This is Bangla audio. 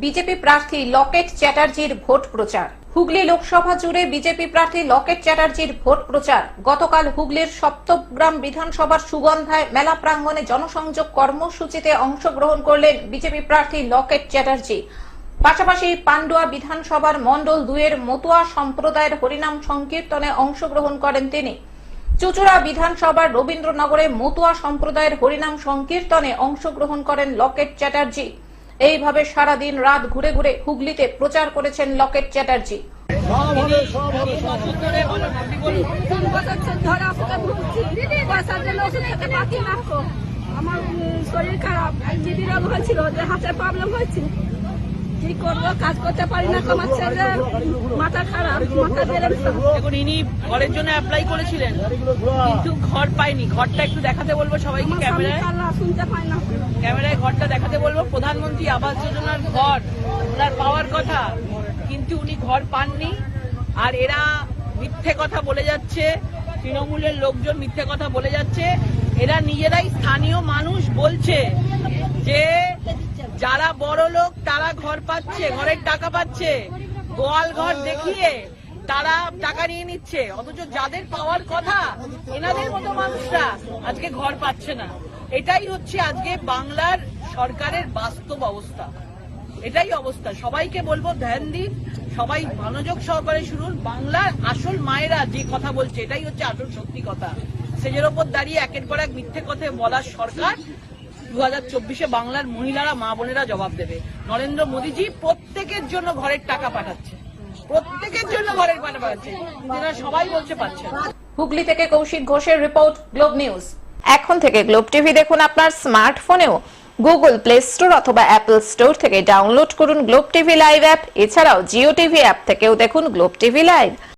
বিজেপি প্রার্থী লকেট চ্যাটার্জির ভোট প্রচার। হুগলি লোকসভা জুড়ে বিজেপি প্রার্থী লকেট চ্যাটার্জির ভোট প্রচার। গতকাল হুগলির সপ্তগ্রাম বিধানসভার সুগন্ধায় মেলা প্রাঙ্গণে জনসংযোগ কর্মসূচিতে অংশগ্রহণ করলেন বিজেপি প্রার্থী লকেট চ্যাটার্জি। পাশাপাশি পান্ডুয়া বিধানসভার মণ্ডল দুয়ের মতুয়া সম্প্রদায়ের হরিনাম সংকীর্তনে অংশগ্রহণ করেন তিনি। চুচুড়া বিধানসভার রবীন্দ্রনগরে মতুয়া সম্প্রদায়ের হরিনাম সংকীর্তনে অংশগ্রহণ করেন লকেট চ্যাটার্জি। এইভাবে সারাদিন রাত ঘুরে ঘুরে হুগলিতে প্রচার করেছেন লকেট চ্যাটার্জি। আমার শরীর খারাপ দিদিরা বলছিল হাতের প্রবলেম হয়েছে কি করব কাজ করতে পারি না আমার ছেলে মাথা খারাপ মাথা বেড়ে দেখুন ইনি ঘরের জন্য অ্যাপ্লাই করেছিলেন কিন্তু ঘর পাইনি ঘরটা একটু দেখাতে বলব সবাইকে ক্যামেরায়। শুনতে পায় না। ক্যামেরায় ঘরটা দেখাতে বলব প্রধানমন্ত্রী আবাস যোজনার ঘর ওনার পাওয়ার কথা কিন্তু উনি ঘর পাননি। আর এরা মিথ্যে কথা বলে যাচ্ছে তৃণমূলের লোকজন মিথ্যে কথা বলে যাচ্ছে। এরা নিজেরাই স্থানীয় মানুষ বলছে যে যারা বড় লোক, তারা ঘর পাচ্ছে, ঘরের টাকা পাচ্ছে। গোয়াল ঘর দেখিয়ে তারা টাকা নিয়ে নিচ্ছে। অথচ যাদের পাওয়ার কথা, এনাদের মতো মানুষরা আজকে ঘর পাচ্ছে না। এটাই হচ্ছে আজকে বাংলার সরকারের বাস্তব অবস্থা। এটাই অবস্থা। সবাইকে বলব, ধ্যান দিন। সবাই মনোযোগ সহকারে শুনুন। বাংলার আসল মায়েরা যে কথা বলছে, এটাই হচ্ছে আসল সত্যি কথা। সেজের ওপর দাঁড়িয়ে একের পর এক মিথ্যে কথা বলার সরকার দু হাজার চব্বিশে বাংলার মহিলারা, মা বোনেরা জবাব দেবে। নরেন্দ্র মোদীজি প্রত্যেকের জন্য ঘরের টাকা পাঠাচ্ছে। প্রত্যেকের জন্য ঘরের টাকা সবাই বলছে পাচ্ছে হুগলি থেকে কৌশিক ঘোষের রিপোর্ট, গ্লোব নিউজ। এখন থেকে গ্লোব টিভি দেখুন আপনার স্মার্টফোনেও। গুগল প্লে স্টোর অথবা অ্যাপল স্টোর থেকে ডাউনলোড করুন গ্লোব টিভি লাইভ অ্যাপ। এছাড়াও জিও টিভি অ্যাপ থেকেও দেখুন গ্লোব টিভি লাইভ।